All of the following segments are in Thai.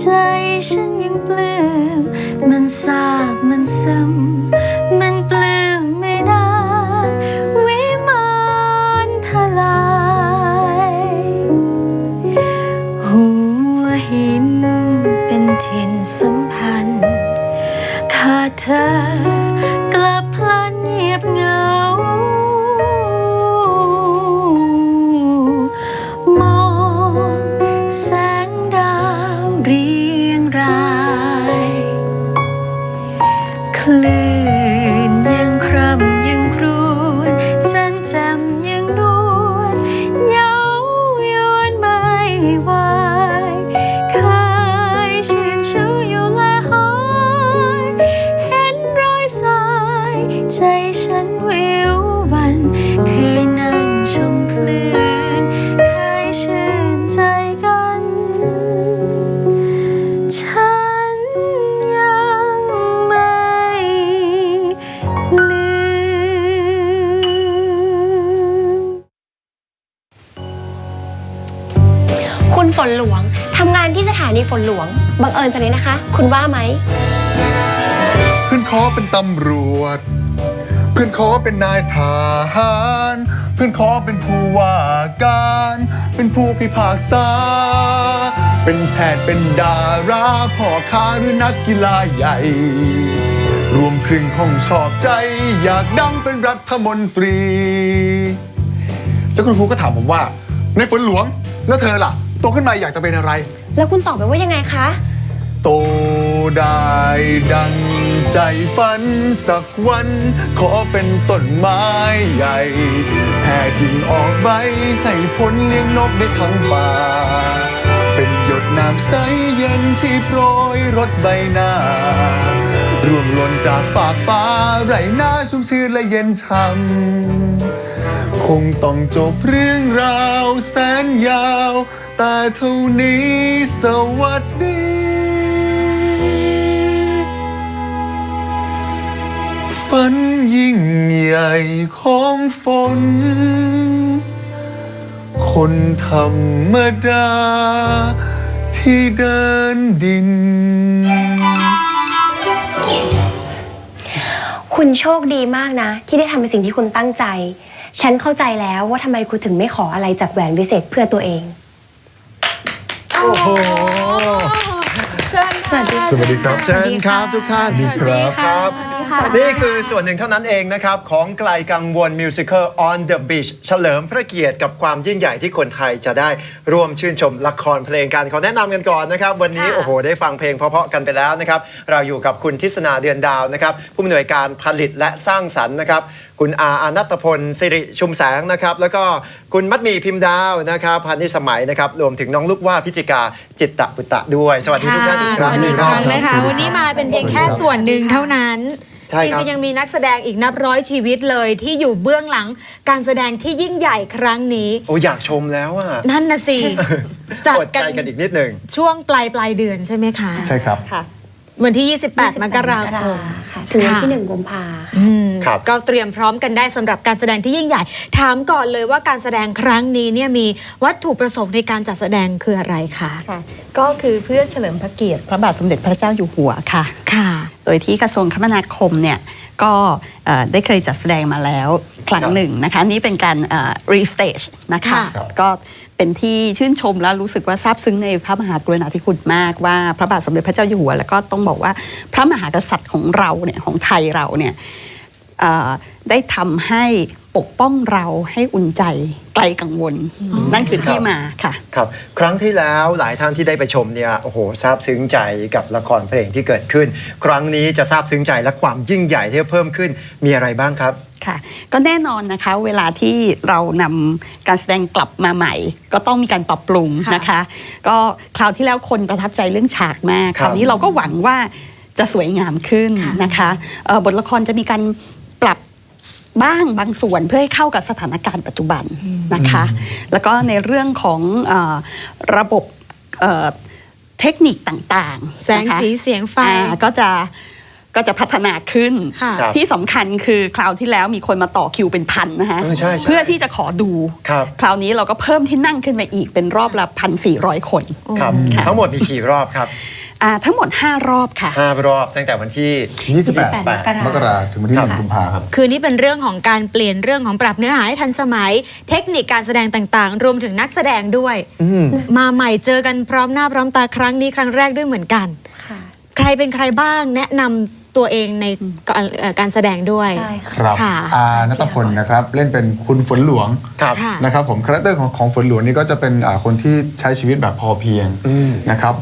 ใจฉันยังปลื้มมันซาบมันซึม ฉันวิววัน เคยนั่งชมคลื่นเคยชื่นใจกัน ฉันยังไม่ลืม คุณฝนหลวงทำงานที่สถานีฝนหลวง บังเอิญจังเลยนะคะ คุณว่าไหมเพื่อนขอเป็นตำรวจ เพื่อนขอเป็นนายทหาร เพื่อนขอเป็นผู้ว่าการ เป็นผู้พิพากษา เป็นแพทย์เป็นดาราพ่อค้าหรือนักกีฬาใหญ่ รวมครึ่งห้องชอบใจ อยากดังเป็นรัฐมนตรี แล้วคุณครูก็ถามผมว่า ในฝนหลวงแล้วเธอล่ะโตขึ้นมาอยากจะเป็นอะไร แล้วคุณตอบไปว่ายังไงคะ โตได้ดัง ใจฝันสักวัน ขอเป็นต้นไม้ใหญ่แผ่กิ่งออกใบให้พ้นเลี้ยงนกได้ทั้งป่า เป็นหยดน้ำใสเย็นที่โปรยรดใบหน้าร่วงหล่นจากฝากฟ้าไรหน้าชุ่มชื่นและเย็นช่ำคงต้องจบเรื่องราวแสนยาว แต่เท่านี้สวัสดี ฝันยิ่งใหญ่ของฝน คนธรรมดา ที่เดินดิน คุณโชคดีมากนะ ที่ได้ทำในสิ่งที่คุณตั้งใจ ฉันเข้าใจแล้วว่าทำไมคุณถึงไม่ขออะไรจากแหวนวิเศษเพื่อตัวเอง โอ้โห สวัสดีสวัสดีครับ เชิญครับทุกท่าน สวัสดีครับ ครับนี่คือส่วนหนึ่งเท่านั้นเองนะครับ ของไกลกังวลมิวสิควล On the Beach เฉลิมพระเกียรติกับความยิ่งใหญ่ที่คนไทยจะได้ร่วมชื่นชมละครเพลงกันขอแนะนำกันก่อนนะครับ วันนี้โอ้โห ได้ฟังเพลงเพราะๆกันไปแล้วนะครับ เราอยู่กับคุณทิศนาเดือนดาวนะครับ ผู้อำนวยการผลิตและสร้างสรรค์นะครับ คุณอาอานัตพลสิริชุมแสงนะครับ แล้วก็คุณมัดหมีพิมพ์ดาวนะครับพันธิสมัยนะครับ รวมถึงน้องลูกว่าพิจิกาจิตตะปุตตะด้วย สวัสดีทุกท่านอีกคสรั้งวัสหดีนึ่งคครั้รับงนะคะ วันนี้มาเป็นเพียงแค่ส่วนหนึ่งเท่านั้น ใช่ครับจริงๆยังมีนักแสดงอีกนับร้อยชีวิตเลยที่อยู่เบื้องหลังการแสดงที่ยิ่งใหญ่ครั้งนี้ โอ้อยากชมแล้วอะนั่นนะสิ จัดอดกัใจนกันอีกนิดหนึ่ง ช่วงปลายปลายเดือนใช่ไหมคะ ใช่ครับวันที่ 28 มกราคม ค่ะถึงวันที่ค่ะ หนึ่งกุมภาค่ะ อืมครับ ก็เตรียมพร้อมกันได้สำหรับการแสดงที่ยิ่งใหญ่ ถามก่อนเลยว่าการแสดงครั้งนี้เนี่ยมีวัตถุประสงค์ในการจัดแสดงคืออะไรคะ ค่ะก็คือเพื่อเฉลิมพระเกียรติพระบาทสมเด็จพระเจ้าอยู่หัวค่ะ ค่ะ โดยที่กระทรวงคมนาคมเนี่ยก็เอ่อได้เคยจัดแสดงมาแล้วครั้งหนึ่งนะคะนี่เป็นการรีสเตจนะคะค่ะก็เป็นที่ชื่นชมแล้วรู้สึกว่าซาบซึ้งในพระมหากรุณาธิคุณมากว่าพระบาทสมเด็จพระเจ้าอยู่หัว แล้วก็ต้องบอกว่าพระมหากษัตริย์ของเราเนี่ยของไทยเราเนี่ยเอ่อได้ทำให้ ปกป้องเราให้อุ่นใจไกลกังวล นั่นคือที่มาค่ะ ครับ ครั้งที่แล้วหลายท่านที่ได้ไปชมเนี่ยโอ้โหซาบซึ้งใจกับละครเพลงที่เกิดขึ้น ครั้งนี้จะซาบซึ้งใจและความยิ่งใหญ่ที่เพิ่มขึ้นมีอะไรบ้างครับค่ะก็แน่นอนนะคะเวลาที่เรานำการแสดงกลับมาใหม่ ก็ต้องมีการปรับปรุงค่ะนะคะ ก็คราวที่แล้วคนประทับใจเรื่องฉากมากคครับราวนี้เราก็หวังว่าจะสวยงามขึ้นค่ะนะคะเอ่อบทละครจะมีการปรับ บ้างบางส่วนเพื่อให้เข้ากับสถานการณ์ปัจจุบันนะคะ แล้วก็ในเรื่องของเออระบบเอ่อเทคนิคต่างๆ แสงนะคะสีเสียงไฟอ่าก็จะก็จะพัฒนาขึ้นค่ะครับที่สำคัญคือคราวที่แล้วมีคนมาต่อคิวเป็นพันนะคะเออใช่ใช่เพื่อที่จะขอดูครับคราวนี้เราก็เพิ่มที่นั่งขึ้นมาอีกเป็นรอบละพันสี่ร้อยคนครับค่ะทั้งหมดมีกี่รอบครับ อ่าทั้งหมด 5 รอบค่ะ ห้ารอบตั้งแต่วันที่ 28 มกรามกราถึงวันที่ครับหนึ่งกุมภาครับ คือนี่เป็นเรื่องของการเปลี่ยนเรื่องของปรับเนื้อหาให้ทันสมัย เทคนิคการแสดงต่างๆ รวมถึงนักแสดงด้วย อืม มาใหม่เจอกันพร้อมหน้าพร้อมตาครั้งนี้ครั้งแรกด้วยเหมือนกัน ค่ะ ใครเป็นใครบ้างแนะนำ ตัวเองในการเอ่อการแสดงด้วย ใช่ค่ะ ครับค่ะอานัตพลนะครับเล่นเป็นคุณฝนหลวงครับ ค่ะ นะครับผมคาแรคเตอร์ของของฝนหลวงนี่ก็จะเป็นอ่าคนที่ใช้ชีวิตแบบพอเพียงอืม นะครับ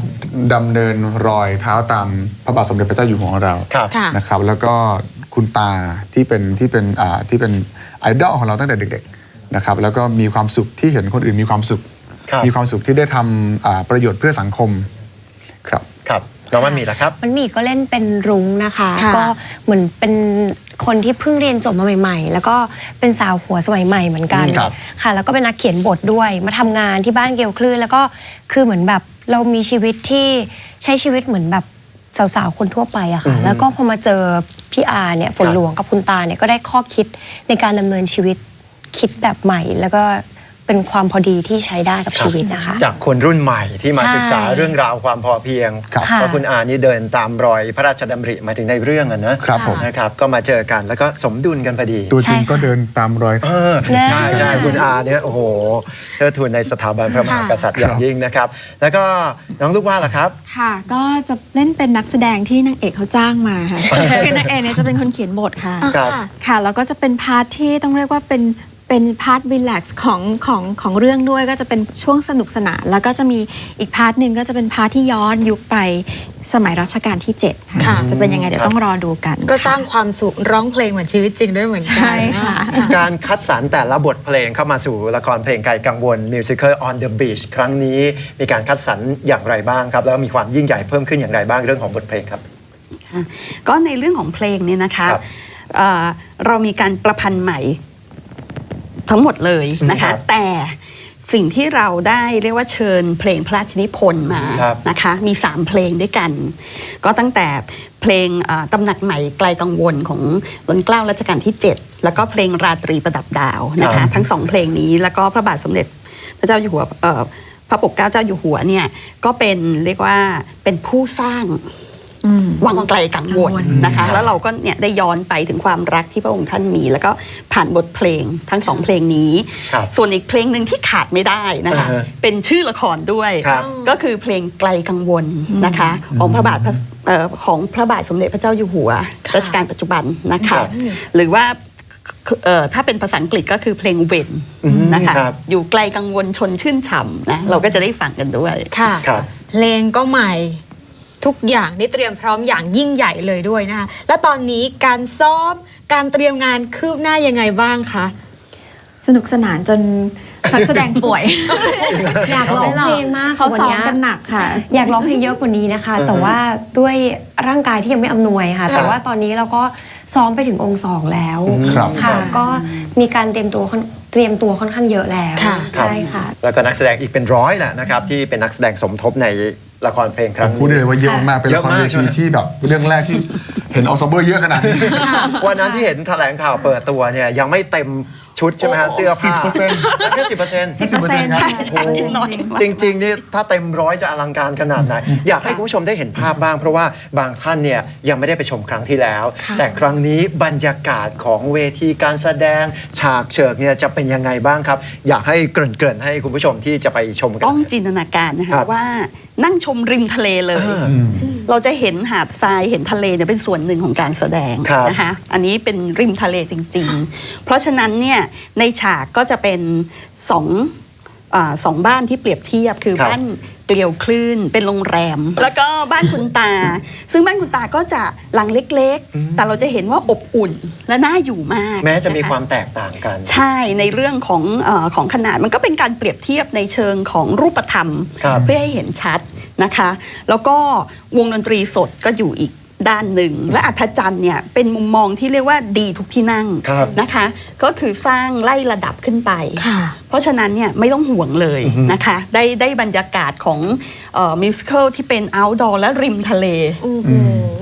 ดำเนินรอยเท้าตามพระบาทสมเด็จพระเจ้าอยู่หัวของเราครับ ค่ะ นะครับแล้วก็คุณตาที่เป็นที่เป็นอ่าที่เป็นไอดอลของเราตั้งแต่เด็กๆนะครับแล้วก็มีความสุขที่เห็นคนอื่นมีความสุข ครับ มีความสุขที่ได้ทำอ่าประโยชน์เพื่อสังคมครับครับ น้องมันมีแล้วครับ มันมีก็เล่นเป็นรุ้งนะคะ ค่ะ ก็เหมือนเป็นคนที่เพิ่งเรียนจบมาใหม่ ๆ แล้วก็เป็นสาวหัวสมัยใหม่เหมือนกันครับ ค่ะ แล้วก็เป็นนักเขียนบทด้วย มาทำงานที่บ้านเกลคลื่นแล้วก็คือเหมือนแบบเรามีชีวิตที่ใช้ชีวิตเหมือนแบบสาวๆคนทั่วไปอะค่ะแล้วก็พอมาเจอพี่อาเนี่ยฝนหลวงกับคุณตาเนี่ยก็ได้ข้อคิดในการดำเนินชีวิตคิดแบบใหม่ แล้วก็ เป็นความพอดีที่ใช้ได้กับชีวิตนะคะ จากคนรุ่นใหม่ที่มาใช่ศึกษาเรื่องราวความพอเพียงครับค่ะเพราะคุณอานี่เดินตามรอยพระราชดำริมาถึงในเรื่องอะนะครับผม นะครับ ก็มาเจอกันแล้วก็สมดุลกันพอดีตัวจริงใช่ค่ะ ก็เดินตามรอย เออแน่ ใช่ใช่คุณอาเนี่ยโอ้โหเทิดทูนในสถาบันพระมหากษัตริย์อย่างยิ่งนะครับ แล้วก็น้องลูกว่าล่ะครับ ค่ะ ก็จะเล่นเป็นนักแสดงที่นางเอกเขาจ้างมาค่ะ คือนางเอกเนี่ยจะเป็นคนเขียนบทค่ะ ครับ ค่ะ แล้วก็จะเป็นพาร์ทที่ต้องเรียกว่าเป็น เป็นพาร์ทรีแลกซ์ของของของเรื่องด้วยก็จะเป็นช่วงสนุกสนาน แล้วก็จะมีอีกพาร์ทหนึ่งก็จะเป็นพาร์ทที่ย้อนยุคไปสมัยรัชกาลที่ 7 ค่ะค่ะจะเป็นยังไงเดี๋ยวต้องรอดูกันก็สร้างความสุขร้องเพลงเหมือนชีวิตจริงด้วยเหมือนกัใช่ค่ะ การคัดสรรแต่ละบทเพลงเข้ามาสู่ละครเพลงไกลกังวล Musical on the Beach ครั้งนี้มีการคัดสรรอย่างไรบ้างครับ แล้วมีความยิ่งใหญ่เพิ่มขึ้นอย่างไรบ้างเรื่องของบทเพลงครับค่ะก็ในเรื่องของเพลงเนี่ยนะคะครับเอ่อเรามีการประพันธ์ใหม่ ทั้งหมดเลยนะครัคะบแต่สิ่งที่เราได้เรียกว่าเชิญเพลงพระราชนิพนธ์มาครับนะคะ มี 3 เพลงด้วยกัน ก็ตั้งแต่เพลงเอ่อตำหนักใหม่ไกลกังวลของล้นเกล้ารัชกาลที่ 7 แล้วก็เพลงราตรีประดับดาวนะครัคะบทั้งสองเพลงนี้แล้วก็พระบาทสมเด็จพระเจ้าอยู่หัวเอ่อพระปกเกล้าเจ้าอยู่หัวเนี่ยก็เป็นเรียกว่าเป็นผู้สร้าง วังไกลกังวลนะคะ แล้วเราก็เนี่ยได้ย้อนไปถึงความรักที่พระองค์ท่านมี แล้วก็ผ่านบทเพลงทั้งสองเพลงนี้ครับส่วนอีกเพลงหนึ่งที่ขาดไม่ได้นะคะอ่าฮะเป็นชื่อละครด้วยครับก็คือเพลงไกลกังวลนะคะ ของพระบาทพระเอ่อของพระบาทสมเด็จพระเจ้าอยู่หัวรัชกาลปัจจุบันนะครัคะบหรือว่าเอ่อถ้าเป็นภาษาอังกฤษก็คือเพลงเวนอืมนะคะครับอยู่ไกลกังวลชนชื่นฉ่ำนะเราก็จะได้ฟังกันด้วยค่ะครับเพลงก็ใหม่ ทุกอย่างนี่เตรียมพร้อมอย่างยิ่งใหญ่เลยด้วยนะคะแล้วตอนนี้การซ้อมการเตรียมงานคืบหน้ายังไงบ้างคะ สนุกสนานจนนักแสดงป่วย อยากร้องเพลงมากเขาวันซ้อมนี้ยกันหนักค่ะ อยากร้องเพลงเยอะกว่านี้นะคะอือฮะแต่ว่าด้วยร่างกายที่ยังไม่อำนวยค่ะค่ะ แต่ว่าตอนนี้เราก็ซ้อมไปถึงองค์สองแล้วครับค่ะก็มีการเตรียมตัวค่อนเตรียมตัวค่อนข้างเยอะแล้วค่ะใช่ค่ะ แล้วก็นักแสดงอีกเป็นร้อยแหละนะครับที่เป็นนักแสดงสมทบใน ละครเพลงคผรั้มงพูดได้นี้ เลยว่าเยอะมากเป็นละครเยอะมากเวใช่ทีไหมที่แบบเรื่องแรกที่เห็นออซเบอร์เยอะขนาดนี้ วันนั้นที่เห็นแถลงข่าวเปิดตัวเนี่ยยังไม่เต็มชุดใช่ไหมฮะเสื้อผ้า10%แค่สิบเปอร์เซ็นต์10%ครับใช่น้อยจริงๆนี่ถ้าเต็มร้อยจะอลังการขนาดไหน อยากให้คุณผู้ชมได้เห็นภาพบ้าง เพราะว่าบางท่านเนี่ยยังไม่ได้ไปชมครั้งที่แล้ว ค่ะ แต่ครั้งนี้บรรยากาศของเวทีการแสดงฉากเฉิกเนี่ยจะเป็นยังไงบ้างครับ อยากให้เกริ่นๆให้คุณผู้ชมที่จะไปชมกัน ต้องจินตนาการนะครัคะบว่า นั่งชมริมทะเลเลยอ่าเราจะเห็นหาดทรายเห็นทะเลเนี่ยเป็นส่วนหนึ่งของการแสดงครับนะคะอันนี้เป็นริมทะเลจริง ๆ เพราะฉะนั้นเนี่ยในฉากก็จะเป็นสอง อาสองบ้านที่เปรียบเทียบคือครับ บ้านเกลียวคลื่นเป็นโรงแรม แล้วก็บ้านคุณตา ซึ่งบ้านคุณตาก็จะหลังเล็กๆ แต่เราจะเห็นว่าอบอุ่นและน่าอยู่มากแม้จะมีนความแตกต่างกัน ใช่ในเรื่องของเออของขนาดมันก็เป็นการเปรียบเทียบในเชิงของรูปธรรม ครับ เพื่อให้เห็นชัดนะคะ แล้วก็วงดนตรีสดก็อยู่อีก ด้านหนึ่ง และอัธจันทร์เนี่ยเป็นมุมมองที่เรียกว่าดีทุกที่นั่งครับนะคะ ก็คือสร้างไล่ระดับขึ้นไปค่ะเพราะฉะนั้นเนี่ยไม่ต้องห่วงเลยนะคะ ได้ได้บรรยากาศของมิวสิควลที่เป็น outdoor และริมทะเลโอ้โห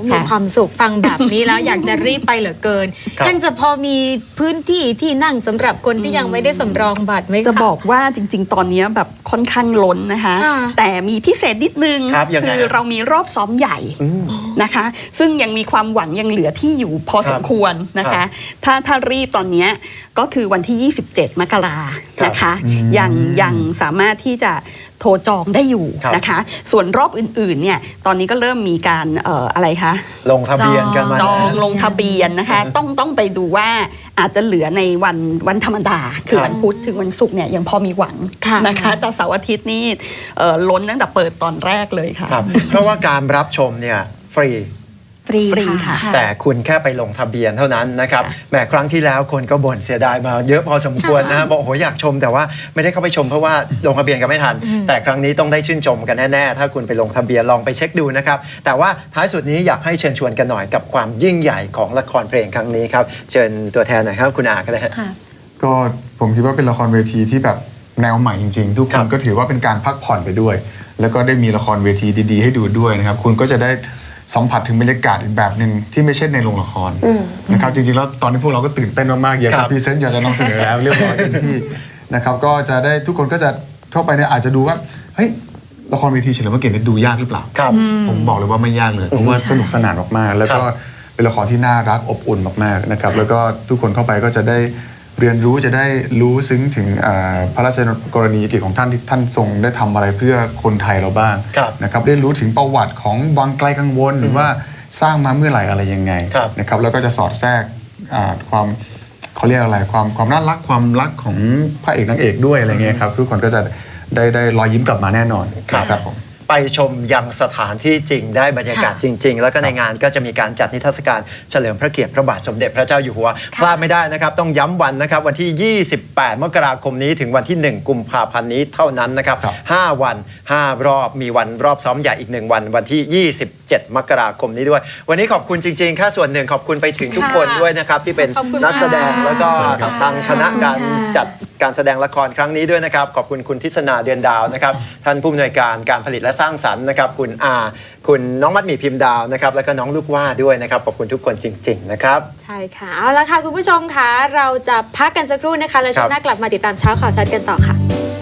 มีค่ะความสุขฟังแบบนี้แล้วอยากจะรีบไปเหลือเกินครับยังจะพอมีพื้นที่ที่นั่งสำหรับคนที่ยังไม่ได้สำรองบัตรไหมคะจะบอกว่าจริง ๆ ตอนนี้แบบค่อนข้างล้นนะคะค่ะแต่มีพิเศษนิดนึงครับยังไงอฮะเรามีรอบซ้อมใหญ่อืม นะคะ ซึ่งยังมีความหวังยังเหลือที่อยู่พอสมควรนะครัคะบถ้าถ้ารีบตอนเนี้ยก็คือวันที่ 27 มกราครับนะคะอืมยังยังสามารถที่จะโทรจองได้อยู่ครับนะคะ ส่วนรอบอื่นๆเนี่ยตอนนี้ก็เริ่มมีการเอ่ออะไรคะลงทะเบียนกันมาจองแล้วลงทะเบียนนะคะอืมต้องต้องไปดูว่าอาจจะเหลือในวันวันธรรมดา คือครับวันพุธถึงวันศุกร์เนี่ยยังพอมีหวังค่ะนะคะแต่เสาร์อาทิตย์นี่เอ่อล้นตั้งแต่เปิดตอนแรกเลยค่ะครับเพราะว่าการรับชมเนี่ย ฟรี ฟรีฟรีค่ะ ค่ะ แต่คุณแค่ไปลงทะเบียนเท่านั้นนะครับแหมครั้งที่แล้วคนก็บ่นเสียดายมาเยอะพอสมควรนะฮะบอกโอ้โหอยากชมแต่ว่าไม่ได้เข้าไปชมเพราะว่าลงทะเบียนกันไม่ทัน แต่ครั้งนี้ต้องได้ชื่นชมกันแน่ๆ ถ้าคุณไปลงทะเบียนลองไปเช็คดูนะครับ แต่ว่าท้ายสุดนี้อยากให้เชิญชวนกันหน่อยกับความยิ่งใหญ่ของละครเพลงครั้งนี้ครับเชิญตัวแทนหน่อยครับคุณอาก็ได้ฮะ ค่ะ ก็ผมคิดว่าเป็นละครเวทีที่แบบแนวใหม่จริงๆ ทุกคครันบก็ถือว่าเป็นการพักผ่อนไปด้วย แล้วก็ได้มีละครเวทีดีๆ ให้ดูด้วยนะครับ คุณก็จะได้ สัมผัสถึงบรรยากาศอีกแบบหนึ่งที่ไม่ใช่ในโรงละครนะครับจริงๆแล้วตอนนี้พวกเราก็ตื่นเต้นมากๆอยากครัจะบพรีเซนต์อยากจะนำเสนอแล้วเรียบร้อยเต็มที่นะครับก็จะได้ทุกคนก็จะเข้าไปเนี่ยอาจจะดูว่าเฮ้ยละครเวทีเฉลิมพระเกียรติเนี่ยดูยากหรือเปล่าครับผมบอกเลยว่าไม่ยากเลยเพราะว่าสนุกสนานมากๆแล้วก็ครับเป็นละครที่น่ารักอบอุ่นมากๆนะครับแล้วก็ทุกคนเข้าไปก็จะได้ เรียนรู้จะได้รู้ซึ้งถึงอ่าพระราชกรณียกิจของท่านที่ท่านทรงได้ทำอะไรเพื่อคนไทยเราบ้างครับนะครับได้รู้ถึงประวัติของวังไกลกังวลว่าสร้างมาเมื่อไหร่อะไรยังไงครับนะครับแล้วก็จะสอดแทรกอ่าความเขาเรียกอะไรความความน่ารักความรักของพระเอกนางเอกด้วยอะไรเงี้ยครับทุกคนก็จะได้ได้รอยยิ้มกลับมาแน่นอนครับนะครับผม ไปชมยังสถานที่จริงได้บรรยากาศจริง ๆ แล้วก็ในงานก็จะมีการจัดนิทรรศการเฉลิมพระเกียรติพระบาทสมเด็จพระเจ้าอยู่หัวพลาดไม่ได้นะครับต้องย้ำวันนะครับวันที่ 28 มกราคมนี้ถึงวันที่ 1 กุมภาพันธ์นี้เท่านั้นนะครับครับ5วัน 5 รอบมีวันรอบซ้อมใหญ่อีก 1 วันวันที่ 27 มกราคมนี้ด้วย วันนี้ขอบคุณจริงๆแค่ส่วนหนึ่งขอบคุณไปถึงทุกคนด้วยนะครับที่เป็นขอบคุณนักแสดงค่ะแล้วก็ขอบคุณทางคณะการค่ะจัด การแสดงละครครั้งนี้ด้วยนะครับ ขอบคุณคุณทิศนาเดือนดาวนะครับท่านผู้อำนวยการการผลิตและสร้างสรรค์นะครับคุณอาคุณน้องมัดหมี่พิมพ์ดาวนะครับแล้วก็น้องลูกว่าด้วยนะครับขอบคุณทุกคนจริง ๆ นะครับ ใช่ค่ะ เอาละค่ะ คุณผู้ชมค่ะเราจะพักกันสักครู่นะคะ แล้วช่วงหน้ากลับมาติดตามเช้าข่าวชัดกันต่อค่ะ